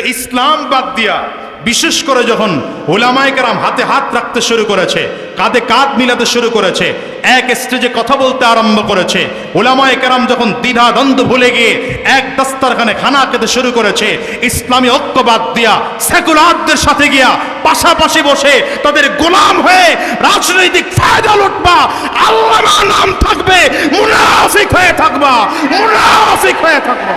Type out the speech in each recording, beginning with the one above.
তো ইসলাম বাদ দিয়া, বিশেষ করে যখন ওলামায় কেরাম হাতে হাত রাখতে শুরু করেছে, কাঁধে কাঁধ মিলাতে শুরু করেছে, এক স্টেজে কথা বলতে আরম্ভ করেছে, ওলামায় কেরাম যখন দ্বিধা দ্বন্দ্ব ভুলে গিয়ে এক দস্তারখানে খানা খেতে শুরু করেছে, ইসলামী ঐক্যবাদ দিয়া সেকুলারদের সাথে গিয়া পাশাপাশি বসে তাদের গোলাম হয়ে রাজনৈতিক ফায়দা লুটবা আল্লাহ নাম থাকবে, মুনাফিক হয়ে থাকবা, মুনাফিক হয়ে থাকবা।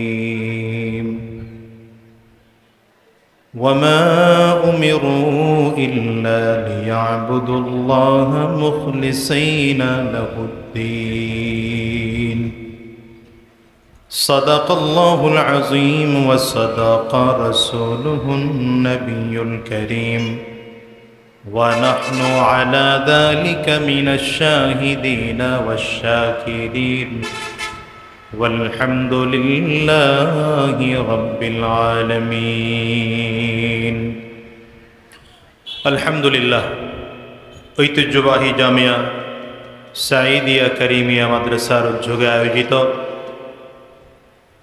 وما أمروا إلا ليعبدوا الله مخلصين له الدين. صدق الله العظيم وصدق رسوله النبي الكريم. ونحن على ذلك من الشاهدين والشاكرين. والحمد لله رب العالمين الحمد لله ঐতিহ্যবাহী জামিয়া সাইদিয়া করিমিয়া মাদ্রাসার উদ্যোগে আয়োজিত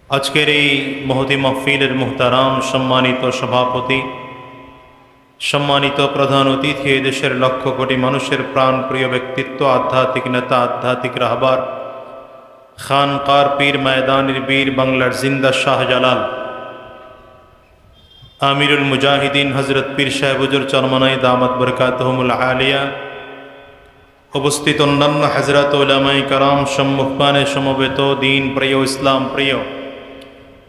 আজকের এই মহতি মহফিলের মুহতারাম সম্মানিত সভাপতি সম্মানিত প্রধান অতিথি এই দেশের লক্ষ কোটি মানুষের প্রাণ প্রিয় ব্যক্তিত্ব আধ্যাত্মিক নেতা আধ্যাত্মিক রাহবার খানকার পীর ময়দানের বীর বাংলার জিন্দা শাহজালাল আমিরুল মুজাহিদিন হজরত পীর সাহেবুজুর চরমনাই দামত বরকাতহমুল আলিয়া। উপস্থিত অন্যান্য হজরত ওলামাই কারাম সম্মুখপানে সমবেত দিন প্রিয়, ইসলাম প্রিয়,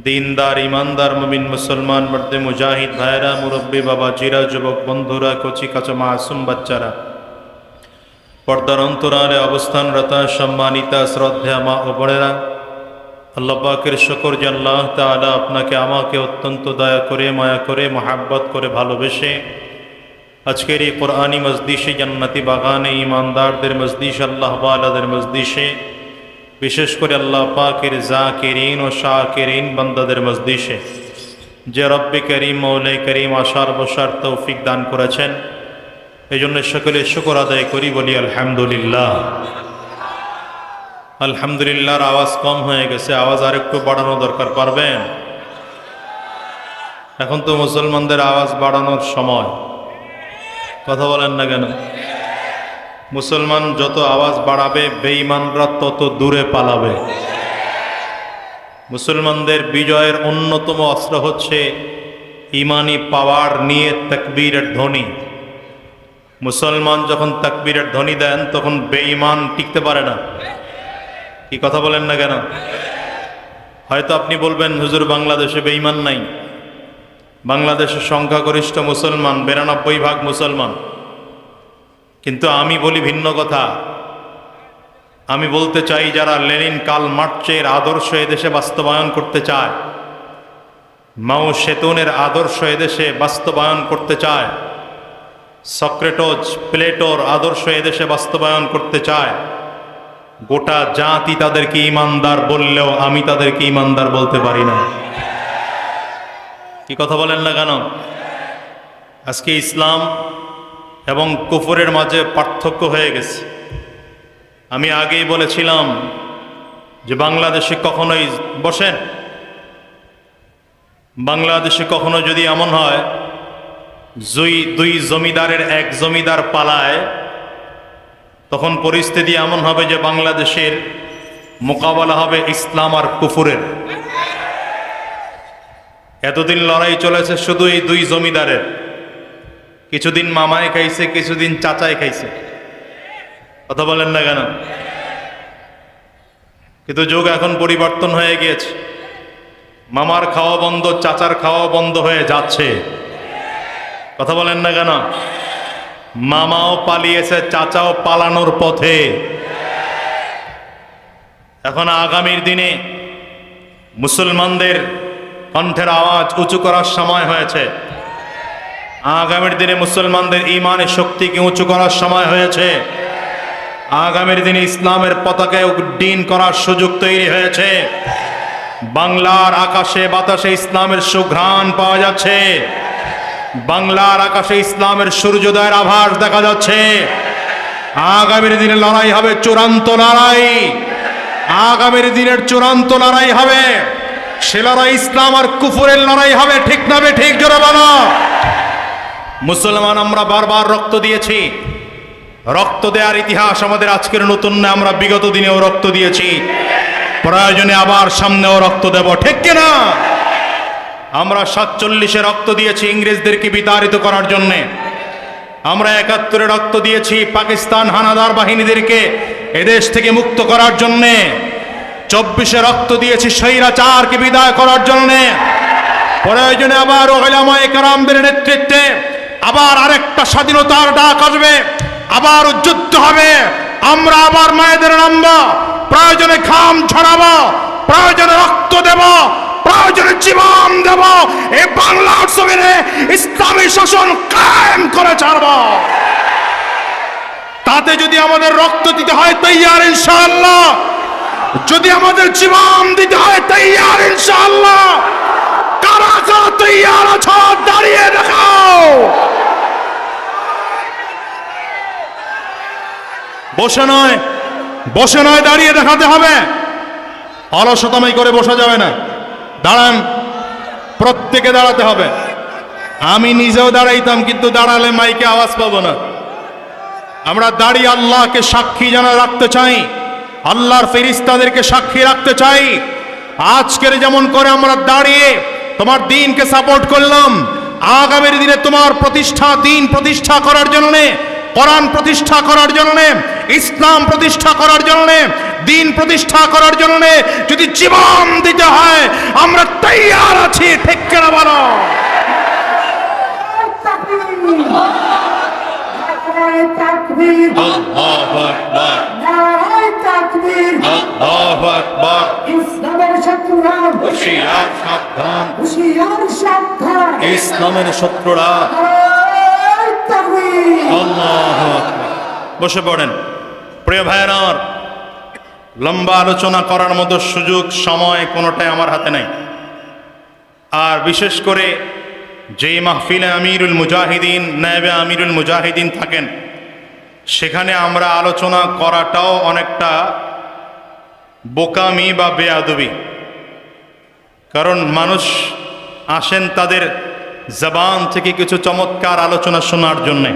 দিনদার, ইমানদার, মমিন, মুসলমান, মর্দে মুজাহিদ ভাইরা মুরব্বী, বাবা, জিরা, যুবক, বন্ধুরা, কচি কাচা, মাসুম বাচ্চারা পর্দার অন্তরালে অবস্থানরত সম্মানিতা শ্রদ্ধা মা ও বোনেরা, আল্লাহ পাকের শকর যে আল্লাহ তালা আপনাকে আমাকে অত্যন্ত দয়া করে, মায়া করে, মহাব্বত করে ভালোবেসে আজকের এই কোরআনী মজদিসে জান্নাতি বাগানে ইমানদারদের মজদিস আল্লাহ বালাদের মজদিসে বিশেষ করে আল্লাহ পাকের জাকেরিন ও শাকেরিন বান্দাদের মজদিসে যে রব্বে করিম মৌলে করিম, আশার বসার তৌফিক দান করেছেন। এই জন্য সকলে শুকর আদায় করি, বলি আলহামদুলিল্লাহ। আলহামদুলিল্লাহর আওয়াজ কম হয়ে গেছে, আওয়াজ আর একটু বাড়ানো দরকার, পারবেন? এখন তো মুসলমানদের আওয়াজ বাড়ানোর সময়। কথা বলেন না কেন? মুসলমান যত আওয়াজ বাড়াবে, বেঈমানরা তত দূরে পালাবে। মুসলমানদের বিজয়ের অন্যতম অস্ত্র হচ্ছে ইমানি পাওয়ার নিয়ে তকবীরের ধ্বনি। মুসলমান যখন তাকবীরের ধ্বনি দেন, তখন বেঈমান টিকতে পারে না। কি কথা বলেন না কেন? হয়তো আপনি বলবেন, হুজুর, বাংলাদেশে বেঈমান নাই। বাংলাদেশের সংখ্যাগরিষ্ঠ মুসলমান, বিরানব্বই ভাগ মুসলমান। কিন্তু আমি বলি ভিন্ন কথা। আমি বলতে চাই, যারা লেনিন কাল মার্চের আদর্শ এদেশে বাস্তবায়ন করতে চায়, মাও সেতুনের আদর্শ এদেশে বাস্তবায়ন করতে চায় সক্রেটোজ, প্লেটোর আদর্শ এদেশে বাস্তবায়ন করতে চায়। গোটা জাতি তাদেরকে ইমানদার বললেও আমি তাদেরকে ইমানদার বলতে পারি না। কি কথা বলেন না কেন? আজকে ইসলাম এবং কুফরের মাঝে পার্থক্য হয়ে গেছে। আমি আগেই বলেছিলাম যে বাংলাদেশে কখনোই বসেন। বাংলাদেশে কখনো যদি এমন হয় দুই জমিদারের এক জমিদার পালায়, তখন পরিস্থিতি এমন হবে যে বাংলাদেশের মোকাবেলা হবে ইসলাম আর কুফুরের। এতদিন লড়াই চলেছে শুধু এই দুই জমিদারের। কিছুদিন মামায় খাইছে, কিছুদিন চাচায় খাইছে। কথা বলেন না কেন? কিন্তু যুগ এখন পরিবর্তন হয়ে গিয়েছে। মামার খাওয়া বন্ধ, চাচার খাওয়া বন্ধ হয়ে যাচ্ছে। কথা বলেন না কেন? মামাও পালিয়েছে, চাচাও পালানোর পথে। এখন আগামীর দিনে মুসলমানদের কণ্ঠের আওয়াজ উঁচু করার সময় হয়েছে। আগামীর দিনে মুসলমানদের ইমানের শক্তিকে উঁচু করার সময় হয়েছে। আগামীর দিনে ইসলামের পতাকায় উড্ডীন করার সুযোগ তৈরি হয়েছে। বাংলার আকাশে বাতাসে ইসলামের সুঘ্রাণ পাওয়া যাচ্ছে। বাংলার আকাশে ইসলামের সূর্যোদয়ের আভাস দেখা যাচ্ছে। আগামীর দিনে লড়াই হবে চূড়ান্ত লড়াই। আগামীর দিনের চূড়ান্ত লড়াই হবে। সে লড়াই ইসলাম আর কুফুরের লড়াই হবে, ঠিক না ঠিক জোরে বলো। মুসলমান, আমরা বারবার রক্ত দিয়েছি। রক্ত দেওয়ার ইতিহাস আমাদের আজকের নতুন না, আমরা বিগত দিনেও রক্ত দিয়েছি। প্রয়োজনে আবার সামনেও রক্ত দেব, ঠিক কিনা? আমরা সাতচল্লিশে রক্ত দিয়েছি ইংরেজদেরকে বিতাড়িত করার জন্যে। আমরা একাত্তরে রক্ত দিয়েছি পাকিস্তান হানাদার বাহিনীদেরকে এদেশ থেকে মুক্ত করার জন্যে। চব্বিশে রক্ত দিয়েছি স্বৈরাচারকে বিদায় করার জন্যে। প্রয়োজনে আবার ওলামায়ে কারামদের নেতৃত্বে আবার আরেকটা স্বাধীনতার ডাক আসবে, আবার যুদ্ধ হবে। আমরা আবার মায়েদের নামব, প্রয়োজনে খাম ছড়াবো, প্রয়োজনে রক্ত দেব প্রয়োজনে জীবন দেব। এই বাংলার জমিনে ইসলামী শাসন কায়েম করে ছাড়ব। তাতে যদি আমাদের রক্ত দিতে হয়, তৈয়ার যদি আমাদের জীবন দিতে হয়, তৈয়ার কারা কারা তৈয়ার আছো, দাঁড়িয়ে দেখাও। বসে নয় বসে নয়, দাঁড়িয়ে দেখাতে হবে। অলসতামাই করে বসা যাবে না। দাঁড়ান। প্রত্যেকে দাঁড়াতে হবে। আমি নিজেও দাঁড়াইতাম, কিন্তু দাঁড়ালে মাইকে আওয়াজ পাবো না। আমরা দাঁড়িয়ে আল্লাহকে সাক্ষী যেন রাখতে চাই, আল্লাহর ফেরিস্তাদেরকে সাক্ষী রাখতে চাই। আজকের যেমন করে আমরা দাঁড়িয়ে তোমার দিনকে সাপোর্ট করলাম, আগামীর দিনে তোমার প্রতিষ্ঠা, দিন প্রতিষ্ঠা করার জন্য কোরআন প্রতিষ্ঠা করার জন্য ইসলাম প্রতিষ্ঠা করার জন্য দিন প্রতিষ্ঠা করার জন্য যদি জীবন দিতে হয় আমরা তৈয়ার আছি ঠিক কেনা বলো? নারায় তাকবীর বসে পড়েন। প্রিয় ভাইয়ের আমার, লম্বা আলোচনা করার মতো সুযোগ, সময় কোনোটাই আমার হাতে নাই। আর বিশেষ করে যেই মাহফিলে আমিরুল মুজাহিদিন, নায়েবে আমিরুল মুজাহিদিন থাকেন, সেখানে আমরা আলোচনা করাটাও অনেকটা বোকামি বা বেয়াদবি। কারণ মানুষ আসেন তাদের জবান থেকে কিছু চমৎকার আলোচনা শোনার জন্যে।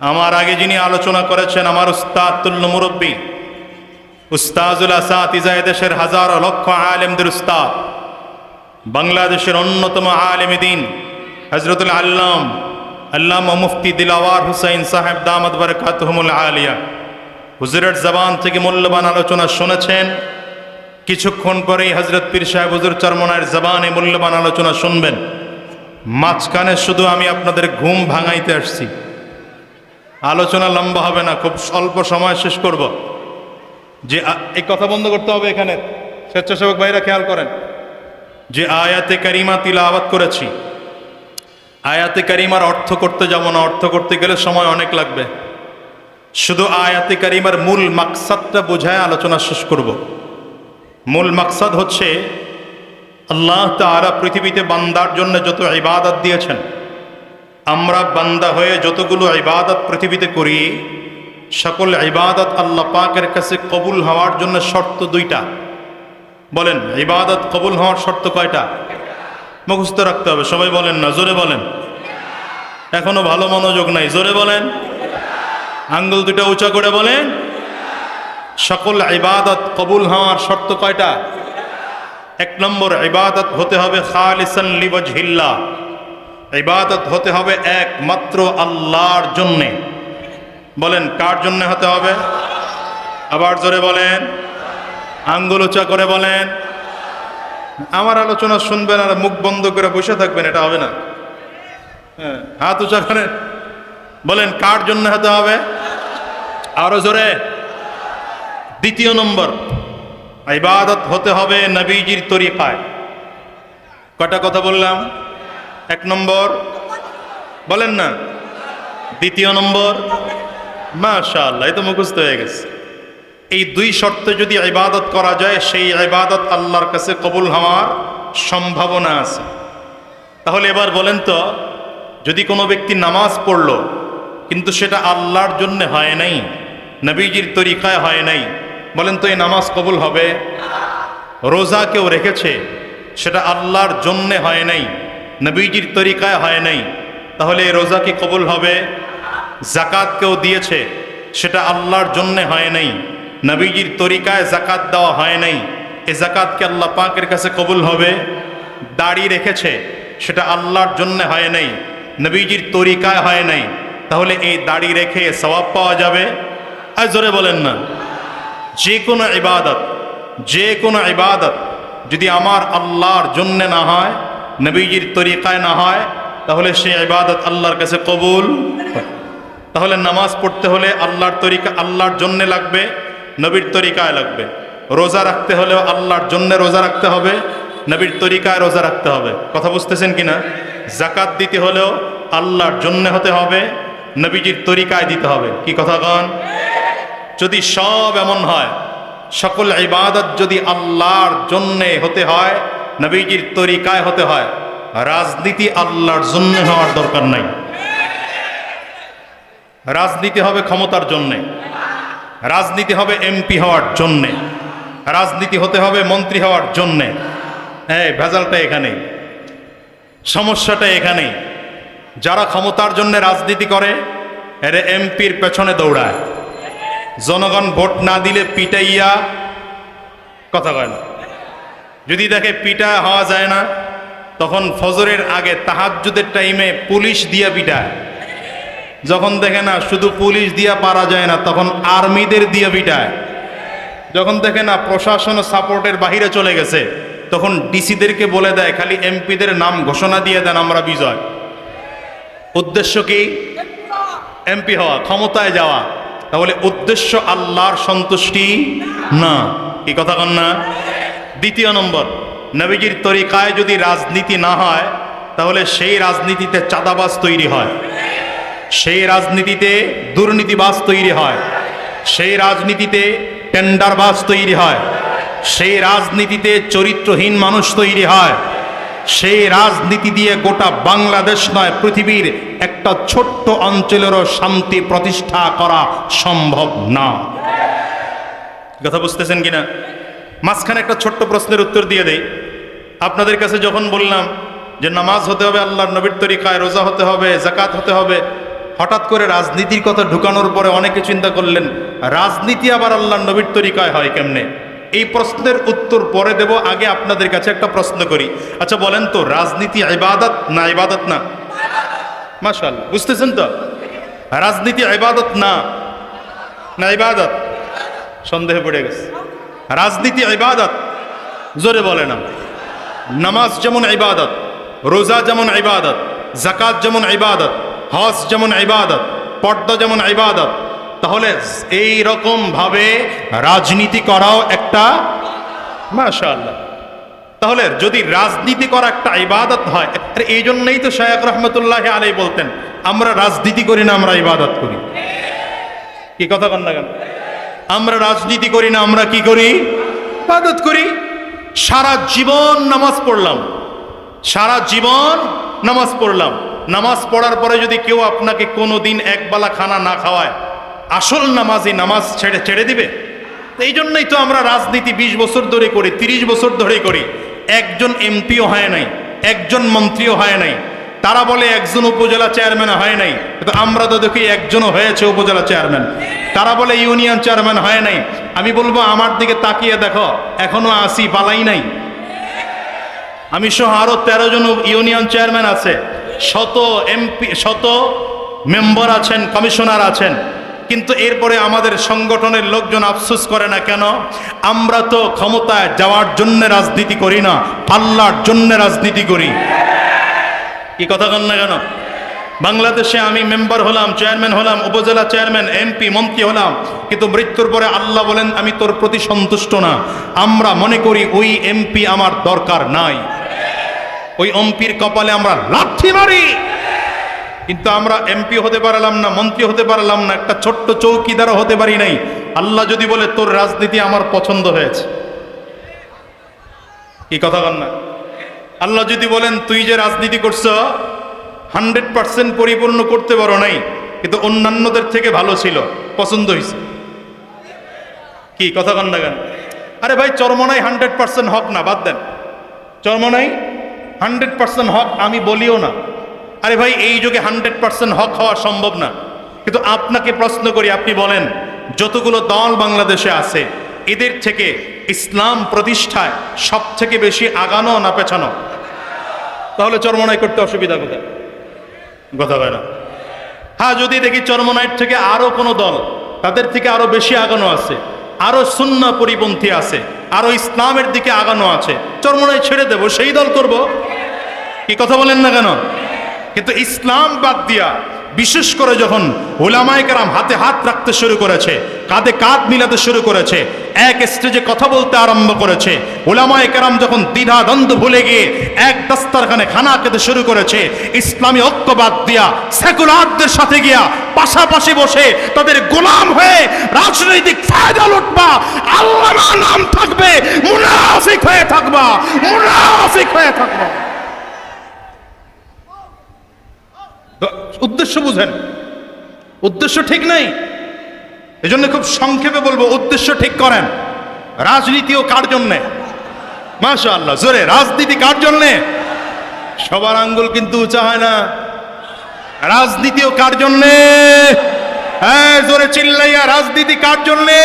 আমার আগে যিনি আলোচনা করেছেন, আমার উস্তাদ তুল্য মুরব্বী, উস্তাজুল আসাদ ইজায় দেশের হাজার লক্ষ আলেমদের উস্তাদ, বাংলাদেশের অন্যতম আলেম দিন হজরতুল আল্লাম আল্লাম মুফতি দিলাওয়ার হুসাইন সাহেব দামদ বরকাতহমুল আলিয়া, হুজুরের জবান থেকে মূল্যবান আলোচনা শুনেছেন। কিছুক্ষণ পরেই হজরত পীর সাহেব হুজুর চরমনার জবানে মূল্যবান আলোচনা শুনবেন। মাঝখানে শুধু আমি আপনাদের ঘুম ভাঙাইতে আসছি। আলোচনা লম্বা হবে না, খুব স্বল্প সময় শেষ করব। যে এই কথা বন্ধ করতে হবে এখানে। স্বেচ্ছাসেবক ভাইরা খেয়াল করেন। যে আয়াতে কারিমা তিলা আবাদ করেছি। আয়াতে কারিমার অর্থ করতে যাব না, অর্থ করতে গেলে সময় অনেক লাগবে। শুধু আয়াতে কারিমার মূল মাকসাদটা বোঝায় আলোচনা শেষ করব। মূল মাকসাদ হচ্ছে আল্লাহ তাআলা পৃথিবীতে বান্দার জন্য যত ইবাদত দিয়েছেন, আমরা বান্দা হয়ে যতগুলো ইবাদত পৃথিবীতে করি, সকল ইবাদত আল্লাহ পাকের কাছে কবুল হওয়ার জন্য শর্ত দুইটা। বলেন, ইবাদত কবুল হওয়ার শর্ত কয়টা? মুখস্থ রাখতে হবে, সবাই বলেন না, জোরে বলেন। এখনও ভালো মনোযোগ নাই, জোরে বলেন। আঙ্গুল দুটা উঁচা করে বলেন। সকল ইবাদত কবুল হওয়ার শর্ত কয়টা? এক নম্বর ইবাদত হতে হবে খালিসান লিওয়াজহিল্লাহ। ইবাদত হতে হবে একমাত্র আল্লাহর জন্যে। বলেন, কার জন্য হতে হবে? আবার জোরে বলেন, আঙ্গুল উঁচা করে বলেন। আমার আলোচনা শুনবেন আর মুখ বন্ধ করে বসে থাকবেন, এটা হবে না। হ্যাঁ হাত উঁচা করেন। বলেন, কার জন্য হতে হবে? আরও জোরে। দ্বিতীয় নম্বর ইবাদত হতে হবে নবীজির তরিকায়। কটা কথা বললাম? এক নম্বর, বলেন না। দ্বিতীয় নম্বর, মাশাআল্লাহ, এই তো মুখস্থ হয়ে গেছে। এই দুই শর্তে যদি ইবাদত করা যায়, সেই ইবাদত আল্লাহর কাছে কবুল হওয়ার সম্ভাবনা আছে। তাহলে এবার বলেন তো, যদি কোনো ব্যক্তি নামাজ পড়ল, কিন্তু সেটা আল্লাহর জন্য হয় নাই, নবীজির তরিকায় হয় নাই বলেন তো এই নামাজ কবুল হবে? রোজা কেউ রেখেছে? সেটা আল্লাহর জন্যে হয় নাই, নবীজির তরিকায় হয় নাই। তাহলে এই রোজা কি কবুল হবে? জাকাত কেউ দিয়েছে, সেটা আল্লাহর জন্যে হয় নাই, নবীজির তরিকায় জাকাত দেওয়া হয় নাই। এ জাকাতকে আল্লাহ পাকের কাছে কবুল হবে? দাড়ি রেখেছে, সেটা আল্লাহর জন্যে হয় নাই, নবীজির তরিকায় হয় নাই। তাহলে এই দাড়ি রেখে সওয়াব পাওয়া যাবে? আর জোরে বলেন না। যে কোনো ইবাদত যে কোনো ইবাদত যদি আমার আল্লাহর জন্য না হয়, নবীজির তরিকায় না হয়, তাহলে সেই ইবাদত আল্লাহর কাছে কবুল তাহলে নামাজ পড়তে হলে আল্লাহর তরিকা, আল্লাহর জন্য লাগবে, নবীর তরিকায় লাগবে। রোজা রাখতে হলেও আল্লাহর জন্য রোজা রাখতে হবে, নবীর তরিকায় রোজা রাখতে হবে। কথা বুঝতেছেন কিনা জাকাত দিতে হলেও আল্লাহর জন্য হতে হবে, নবীজির তরিকায় দিতে হবে। কি কথা কন? যদি সব এমন হয়, সকল ইবাদত যদি আল্লাহর জন্যে হতে হয়, নবীজির তরিকায় হতে হয়, রাজনীতি আল্লাহর জন্য হওয়ার দরকার নাই। রাজনীতি হবে ক্ষমতার জন্যে, রাজনীতি হবে এমপি হওয়ার জন্যে, রাজনীতি হতে হবে মন্ত্রী হওয়ার জন্যে। হ্যাঁ ভেজালটা এখানেই সমস্যাটা এখানেই যারা ক্ষমতার জন্য রাজনীতি করে, এরা এমপির পেছনে দৌড়ায়। জনগণ ভোট না দিলে পিটাইয়া কথা কয় না। যদি দেখে পিটা হওয়া যায় না, তখন ফজরের আগে তাহাজ্জুদের টাইমে পুলিশ দিয়া পিটায়। যখন দেখে না শুধু পুলিশ দিয়া পারা যায় না, তখন আর্মিদের দিয়ে পিটায়। যখন দেখে না প্রশাসন সাপোর্টের বাহিরে চলে গেছে, তখন ডিসিদেরকে বলে দেয়, খালি এমপিদের নাম ঘোষণা দিয়ে দেন আমরা বিজয়। উদ্দেশ্য কি? এমপি হওয়া, ক্ষমতায় যাওয়া। তাহলে উদ্দেশ্য আল্লাহর সন্তুষ্টি না। কি কথা কন না? দ্বিতীয় নম্বর, নবীজির তরিকায় যদি রাজনীতি না হয়, তাহলে সেই রাজনীতিতে চাঁদাবাজ তৈরি হয়। সেই রাজনীতিতে দুর্নীতিবাজ তৈরি হয়। সেই রাজনীতিতে টেন্ডারবাজ তৈরি হয়। সেই রাজনীতিতে চরিত্রহীন মানুষ তৈরি হয়। সেই রাজনীতি দিয়ে গোটা বাংলাদেশ নয়, পৃথিবীর একটা ছোট্ট অঞ্চলেরও শান্তি প্রতিষ্ঠা করা সম্ভব না। কথা বুঝতেছেন কিনা? মাঝখানে একটা ছোট্ট প্রশ্নের উত্তর দিয়ে দেই। আপনাদের কাছে যখন বললাম যে নামাজ হতে হবে, আল্লাহর নবীর তরিকায়, রোজা হতে হবে জাকাত হতে হবে, হঠাৎ করে রাজনীতির কথা ঢুকানোর পরে অনেকে চিন্তা করলেন, রাজনীতি আবার আল্লাহর নবীর তরিকায় হয় কেমনে? এই প্রশ্নের উত্তর পরে দেব, আগে আপনাদের কাছে একটা প্রশ্ন করি। আচ্ছা বলেন তো, রাজনীতি ইবাদত না ইবাদত না? মাশাল বুঝতেছেন তো? রাজনীতি ইবাদত না না ইবাদত? সন্দেহে পড়ে গেছে। রাজনীতি ইবাদত, জোরে বলে না নামাজ যেমন ইবাদত, রোজা যেমন ইবাদত জাকাত যেমন ইবাদত, হজ যেমন ইবাদত, পর্দা যেমন ইবাদত তাহলে এই রকম ভাবে রাজনীতি করাও একটা মাশাআল্লাহ। তাহলে যদি রাজনীতি করা একটা ইবাদত হয় এই জন্যই তো শায়ক রহমতুল্লাহ আলাই বলতেন, আমরা রাজনীতি করি না, আমরা ইবাদত করি। কি কথা কন না কেন? আমরা রাজনীতি করি না, আমরা কি করি? ইবাদত করি। সারা জীবন নামাজ পড়লাম। সারা জীবন নামাজ পড়লাম। নামাজ পড়ার পরে যদি কেউ আপনাকে কোনো দিন একবেলা খানা না খাওয়ায় আসল নামাজি নামাজ ছেড়ে ছেড়ে দিবে? এই জন্যই তো আমরা রাজনীতি ২০ বছর ধরে করি ৩০ বছর ধরে করি। একজন এমপিও হয় নাই, একজন মন্ত্রীও হয় নাই। তারা বলে একজন উপজেলা চেয়ারম্যান হয় নাই, কিন্তু আমরা তো দেখি একজনও হয়েছে উপজেলা চেয়ারম্যান। তারা বলে ইউনিয়ন চেয়ারম্যান হয় নাই। আমি বলব আমার দিকে তাকিয়ে দেখো, এখনও আসি পালাই নাই। আমি সহ আরও তেরো জন ইউনিয়ন চেয়ারম্যান আছে। শত এমপি, শত মেম্বার আছেন, কমিশনার আছেন। কিন্তু এরপরে আমাদের সংগঠনের লোকজন আফসোস করে না কেন? আমরা তো ক্ষমতায় যাওয়ার জন্য রাজনীতি করি না আল্লাহর জন্য রাজনীতি করি। কি কথা কন না কেন? বাংলাদেশে আমি মেম্বার হলাম, চেয়ারম্যান হলাম, উপজেলা চেয়ারম্যান, এমপি, মন্ত্রী হলাম। কিন্তু মৃত্যুর পরে আল্লাহ বলেন, আমি তোর প্রতি সন্তুষ্ট না। আমরা মনে করি ওই এমপি আমার দরকার নাই। ওই এমপির কপালে আমরা লাথি মারি। কিন্তু আমরা এমপি হতে পারলাম না, মন্ত্রী হতে পারলাম না, একটা ছোট্ট চৌকিদারও হতে পারি নাই। আল্লাহ যদি বলে, তোর রাজনীতি আমার পছন্দ হয়েছে। কি কথা কন না? আল্লাহ যদি বলেন, তুই যে রাজনীতি করছ, হান্ড্রেড পার্সেন্ট পরিপূর্ণ করতে পারো নাই, কিন্তু অন্যান্যদের থেকে ভালো ছিল, পছন্দ হয়েছে। কি কথা কন কেন? আরে ভাই, চরমনাই হান্ড্রেড পার্সেন্ট হক না, বাদ দেন। চরমনাই হান্ড্রেড পার্সেন্ট হক আমি বলিও না। আরে ভাই, এই যুগে হান্ড্রেড পার্সেন্ট হক হওয়া সম্ভব না। কিন্তু আপনাকে প্রশ্ন করি, আপনি বলেন, যতগুলো দল বাংলাদেশে আছে, এদের থেকে ইসলাম প্রতিষ্ঠায় সব থেকে বেশি আগানো না পেছানো? তাহলে চরমনাই করতে অসুবিধা কোথায়? কথা হয় না। হ্যাঁ যদি দেখি চরমনাইট থেকে আরও কোনো দল, তাদের থেকে আরও বেশি আগানো আছে, আরও শূন্য পরিপন্থী আছে, আরও ইসলামের দিকে আগানো আছে, চরমনাই ছেড়ে দেব, সেই দল করব? কি কথা বলেন না কেন? কিন্তু ইসলাম বাদ দিয়া, বিশেষ করে যখন ওলামায় কারাম হাতে হাত রাখতে শুরু করেছে, কাঁধে কাঁধ মিলাতে শুরু করেছে, এক স্টেজে কথা বলতে আরম্ভ করেছে, ওলামায় কারাম যখন দ্বিধা দ্বন্দ্ব ভুলে গিয়ে এক দস্তারখানে খানা খেতে শুরু করেছে, ইসলামী ঐক্য বাদ দিয়া সেকুলারদের সাথে গিয়া পাশাপাশি বসে তাদের গোলাম হয়ে রাজনৈতিক ফায়দা লুটবা আল্লাহ নাম থাকবে, মুনাফিক হয়ে থাকবা, মুনাফিক হয়ে থাকবা। উদ্দেশ্য বুঝেন। উদ্দেশ্য ঠিক নাই। এজন্য খুব সংক্ষেপে বলব, উদ্দেশ্য ঠিক করেন। রাজনীতিও কার জন্যে? মাশা আল্লাহ জোরে, রাজনীতি কার জন্যে? সবার আঙ্গুল কিন্তু উঁচা হয় না। রাজনীতিও কার জন্যে? হ্যাঁ জোরে চিল্লাইয়া, রাজনীতি কার জন্যে?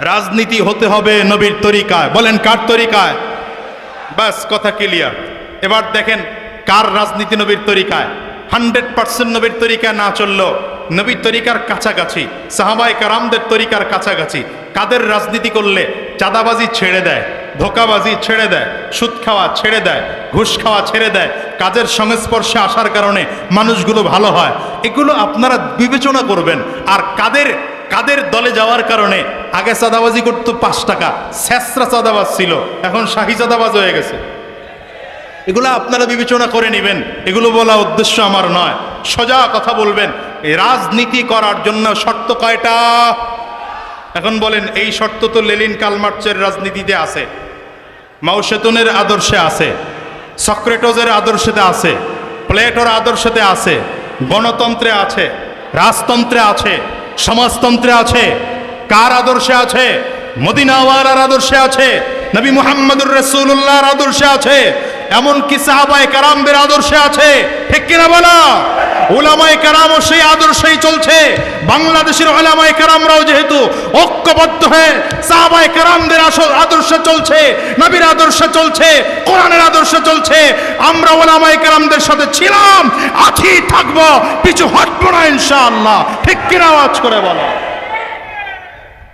রাজনীতি হতে হবে নবীর তরিকায়। বলেন কার তরিকায়? বাস, কথা ক্লিয়ার এবার দেখেন কার রাজনীতি নবীর তরিকায়? হান্ড্রেড পার্সেন্ট নবীর তরিকায় না চলল নবীর তরিকার কাছাকাছি সাহাবাই কারামদের তরিকার কাছাকাছি, কাদের রাজনীতি করলে চাঁদাবাজি ছেড়ে দেয়, ধোকাবাজি ছেড়ে দেয়, সুদ খাওয়া ছেড়ে দেয়, ঘুষ খাওয়া ছেড়ে দেয়, কাজের সংস্পর্শে আসার কারণে মানুষগুলো ভালো হয়, এগুলো আপনারা বিবেচনা করবেন। আর কাদের কাদের দলে যাওয়ার কারণে আগে চাঁদাবাজি করতো পাঁচ টাকা স্যাসরা চাঁদাবাজ ছিল, এখন শাহি চাঁদাবাজ হয়ে গেছে। এগুলো আপনারা বিবেচনা করে নেবেন। এগুলো বলা উদ্দেশ্য আমার নয়। সোজা কথা বলবেন, এই রাজনীতি করার জন্য শর্ত কয়টা? এখন বলেন, এই শর্ত তো লেলিন কালমার্চের রাজনীতিতে আছে, মাউসেতনের আদর্শে আছে সক্রেটোজের আদর্শতে আছে, প্লেটোর আদর্শতে আছে, গণতন্ত্রে আছে, রাজতন্ত্রে আছে, সমাজতন্ত্রে আছে, কার আদর্শে আছে? মদিনাওয়ালার আদর্শে আছে, নবী মুহাম্মদুর রসুল্লাহর আদর্শে আছে এমনকি সাহাবায় কারামদের আদর্শে আছে। ঠিক কিনা বলা? ওলামায় কারামও সেই আদর্শেই চলছে। বাংলাদেশের ওলামায় কারামরাও যেহেতু ঐক্যবদ্ধ হয়ে সাহাবায় কারামদের আদর্শে চলছে, নবীর আদর্শে চলছে, কোরআনের আদর্শে চলছে, আমরা ওলামায় কারামদের সাথে ছিলাম, আছি, থাকব, পিছু হটবো না ইনশাআল্লাহ। ঠিক কিনা আওয়াজ করে বলো?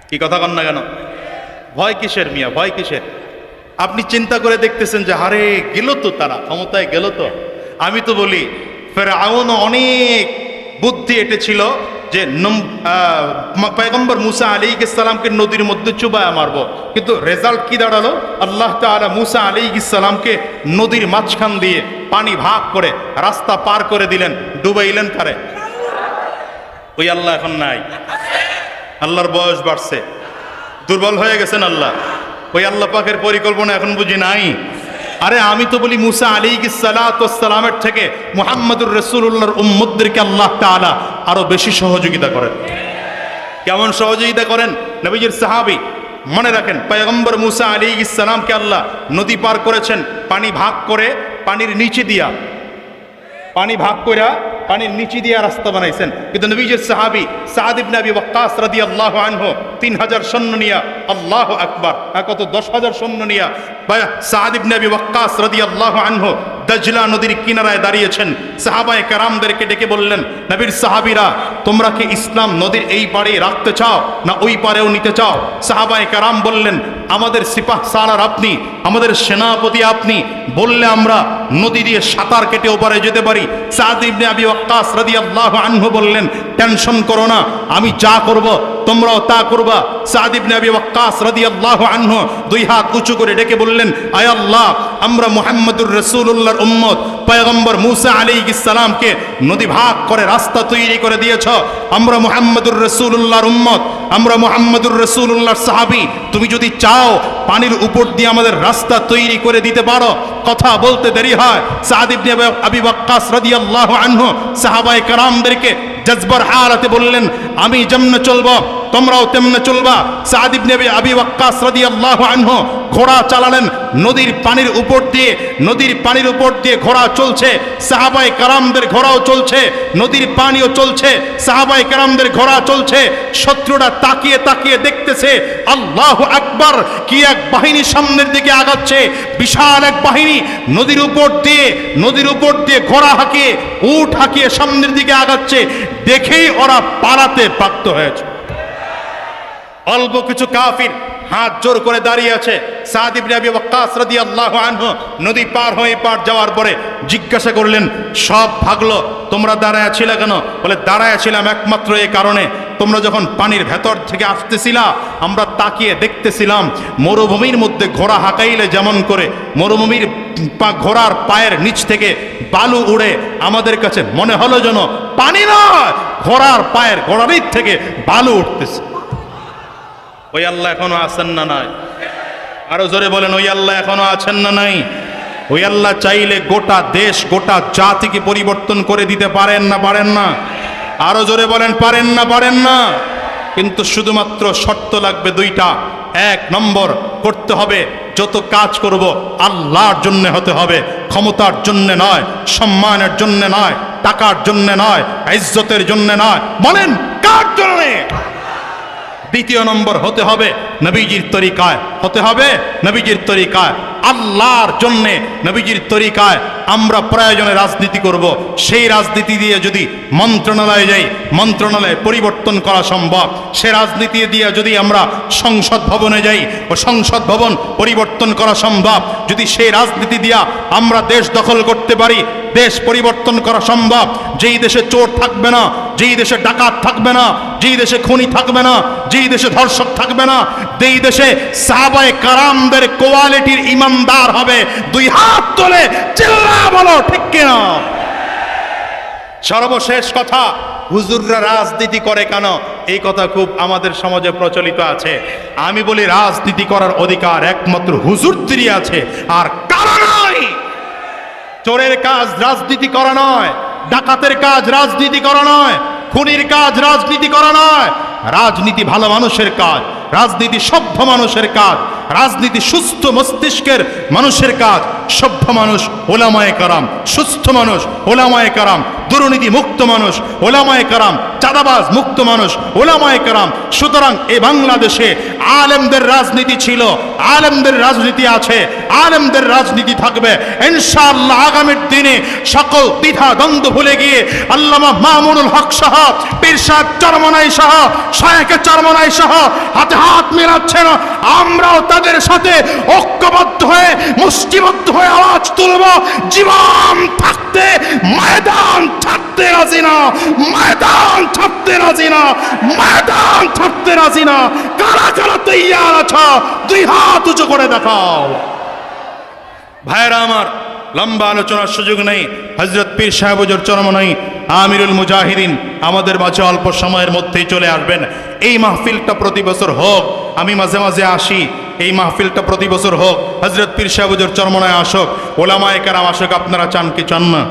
কি কথা কন না কেন? ভয় কিসের মিয়া? ভয় কিসের? আপনি চিন্তা করে দেখতেছেন যে, হারে, গেল তো তারা, ক্ষমতায় গেল তো। আমি তো বলি ফের ফেরাউন অনেক বুদ্ধি এটেছিল যে পয়গম্বর মুসা আলী ইসালামকে নদীর মধ্যে চুবায়া মারবো। কিন্তু রেজাল্ট কি দাঁড়াল? আল্লাহ তাআলা মুসা আলী ইসালামকে নদীর মাঝখান দিয়ে পানি ভাগ করে রাস্তা পার করে দিলেন, ডুবাইলেন কারে? ওই আল্লাহ এখন নাই। আল্লাহর বয়স বাড়ছে। দুর্বল হয়ে গেছেন আল্লাহ। ওই আল্লাহ পাকের পরিকল্পনা এখন বুঝি নাই। আরে আমি তো বলি মুসা আলী সালামের থেকে মুহাম্মদুর রসুল্লাহর উম্মদদেরকে আল্লাহ তাআলা আরও বেশি সহযোগিতা করেন। কেমন সহযোগিতা করেন? নবীজির সাহাবি মনে রাখেন, পয়গম্বর মুসা আলী ইসালামকে আল্লাহ নদী পার করেছেন, পানি ভাগ করে পানির নিচে দিয়া, পানি ভাগ কইরা পানির নিচে দিয়ে রাস্তা বানাইছেন। কিন্তু নবীজের সাহাবি সাদ ইবনে আবি ওয়াক্কাস রাদিয়াল্লাহু আনহু 3000 সৈন্য নিয়া আল্লাহ আকবার। আর কত? 10000 সৈন্য নিয়া বা সাদ ইবনে আবি ওয়াক্কাস রাদিয়াল্লাহু আনহু দজলা নদীর কিনারায় দাঁড়িয়েছেন। সাহাবায়ে কারামদেরকে ডেকে বললেন, নবীর সাহাবিরা, তোমরা কি ইসলাম নদীর এই পাড়ে রাখতে চাও না ওই পারেও নিতে চাও? সাহাবায়ে কারাম বললেন, আমাদের সিপাহ সালার আপনি, আমাদের সেনাপতি আপনি, বললে আমরা নদী দিয়ে সাঁতার কেটে ওপারে যেতে পারি। সাদ ইবনে আবি ওয়াক্কাস রাদিয়াল্লাহু আনহু বললেন, টেনশন করো না, আমি যা করব, তোমরাও তা করবা। সাদ ইবনে আবি ওয়াক্কাস রাদিয়াল্লাহু আনহু দুই হাত উঁচু করে ডেকে বললেন, আয় আল্লাহ, আমরা মোহাম্মদুর রাসূলুল্লাহর উম্মত পয়গম্বর মুসা আলী ইসালামকে নদী ভাগ করে রাস্তা তৈরি করে দিয়েছ। আমরা মোহাম্মদুর রসুল্লাহর উম্মত, আমরা মুহাম্মদুর রসুল্লাহর সাহাবি। তুমি যদি চাও পানির উপর দিয়ে আমাদের রাস্তা তৈরি করে দিতে পারো, কথা বলতে দেরি হয়। সাদ ইবনে আবি ওয়াক্কাস রাদিয়াল্লাহু সাহাবায়ে কারামদেরকে জজবার হালাতে বললেন, আমি যেমনে চলবো তোমরাও তেমনে চলবা। সাদ ইবনে আবি ওয়াক্কাস রাদিয়াল্লাহু আনহু ঘোড়া চালালেন, নদীর পানির উপর দিয়ে, নদীর পানির উপর দিয়ে ঘোড়া চলছে। সাহাবাই কারামদের ঘোড়াও চলছে, নদীর পানিও চলছে। সাহাবাই কারামদের ঘোড়া চলছে। শত্রুরা তাকিয়ে তাকিয়ে দেখতেছে, আল্লাহ আকবার, কি এক বাহিনী সামনের দিকে আগাচ্ছে। বিশাল এক বাহিনী নদীর উপর দিয়ে, নদীর উপর দিয়ে ঘোড়া হাঁকিয়ে উঠ হাঁকিয়ে সামনের দিকে আগাচ্ছে। দেখেই ওরা পালাতে প্রাপ্ত হয়েছে। অল্প কিছু কাফির হাত জোর করে দাঁড়িয়ে আছে। নদী পার হয়ে পার যাওয়ার পরে জিজ্ঞাসা করলেন, সব ভাগলো, তোমরা দাঁড়ায় ছিলে কেন? বলে, দাঁড়ায় ছিলাম একমাত্র এই কারণে। তোমরা যখন পানির ভেতর থেকে আসতেছিলা, আমরা তাকিয়ে দেখতেছিলাম, মরুভূমির মধ্যে ঘোড়া হাঁকাইলে যেমন করে, মরুভূমির ঘোড়ার পায়ের নিচ থেকে বালু উড়ে আমাদের কাছে মনে হলো যেন পানি নয়, ঘোড়ার পায়ের গোড়ারির থেকে বালু উঠতেছে। ওই আল্লাহ এখনও আছেন না নাই? আরও জোরে বলেন, ওই আল্লাহ এখনও আছেন না নাই? ওই আল্লাহ চাইলে গোটা দেশ, গোটা জাতিকে পরিবর্তন করে দিতে পারেন না পারেন না? আরও জোরে বলেন, পারেন না পারেন না? কিন্তু শুধুমাত্র শর্ত লাগবে দুইটা। এক নম্বর, করতে হবে যত কাজ করব, আল্লাহর জন্য হতে হবে। ক্ষমতার জন্য নয়, সম্মানের জন্য নয়, টাকার জন্য নয়, ইজ্জতের জন্য নয়। বলেন, কার জন্যে? দ্বিতীয় নম্বর হতে হবে নবীজির তরিকায়। হতে হবে নবীজির তরিকায়। আল্লাহর জন্যে নবীজির তরিকায় আমরা প্রয়োজনে রাজনীতি করব। সেই রাজনীতি দিয়ে যদি মন্ত্রণালয়ে যাই, মন্ত্রণালয়ে পরিবর্তন করা সম্ভব। সে রাজনীতি দিয়ে যদি আমরা সংসদ ভবনে যাই ও সংসদ ভবন পরিবর্তন করা সম্ভব। যদি সেই রাজনীতি দিয়া আমরা দেশ দখল করতে পারি, দেশ পরিবর্তন করা সম্ভব। যেই দেশে চোর থাকবে না, যেই দেশে ডাকাত থাকবে না, যেই দেশে খুনি থাকবে না, যেই দেশে ধর্ষক থাকবে না, যেই দেশে সাহাবায়ে কারামদের কোয়ালিটির ইমানদার হবে। দুই হাত তোলে চিল্লা বলো, ঠিক কিনা? সর্বশেষ কথা, হুজুররা রাজনীতি করে কেন? এই কথা খুব আমাদের সমাজে প্রচলিত আছে। আমি বলি, রাজনীতি করার অধিকার একমাত্র হুজুরদেরই আছে, আর কারও নয় চোরের কাজ রাজনীতি করা নয়, ডাকাতের কাজ রাজনীতি করা নয়, খুনির কাজ রাজনীতি করা নয়। রাজনীতি ভালো মানুষের কাজ, রাজনীতি সভ্য মানুষের কাজ রাজনীতি সুস্থ মস্তিষ্কের মানুষের কাজ, সভ্য মানুষ, ওলামায়ে কারাম, সুস্থ মানুষ, ওলামায়ে কারাম, দুর্নীতি মুক্ত মানুষ, ওলামায়ে কারাম, চাঁদাবাজ মুক্ত মানুষ, ওলামায়ে কারাম। সুতরাং এ বাংলাদেশে আলেমদের রাজনীতি ছিল, আলেমদের রাজনীতি আছে, আলেমদের রাজনীতি থাকবে। ইনশাআল্লাহ আগামীর দিনে সকল দ্বিধা, দ্বন্দ্ব ভুলে গিয়ে আল্লামা মামুনুল হক সহ পীরসাদ চরমনাই সহ শায়েকে চরমনাই সহ, হাতে হাত মেলাচ্ছেন, আমরাও তাদের সাথে ঐক্যবদ্ধ হয়ে, মুষ্টিবদ্ধ হয়ে আওয়াজ তুলব। জীবন থাকতে ময়দান ছাড়তে রাজি না। ময়দান ছাড়তে রাজি না। ময়দান ছাড়তে রাজি না। কারা কারা তৈয়ার আছো? দুই হাত উঁচু করে দেখাও। ভাইরা আমার লম্বা আলোচনার সুযোগ নেই। হজরত পীর সাহেবজর চরমনাই আমিরুল মুজাহিদিন আমাদের মাঝে অল্প সময়ের মধ্যেই চলে আসবেন। এই মাহফিলটা প্রতি বছর হোক, আমি মাঝে মাঝে আসি। এই মাহফিলটা প্রতি বছর হোক হজরত পীর সাহেবজর চরমনায় আসক। ওলামায় কারাম আসক, আপনারা চান কি চান না?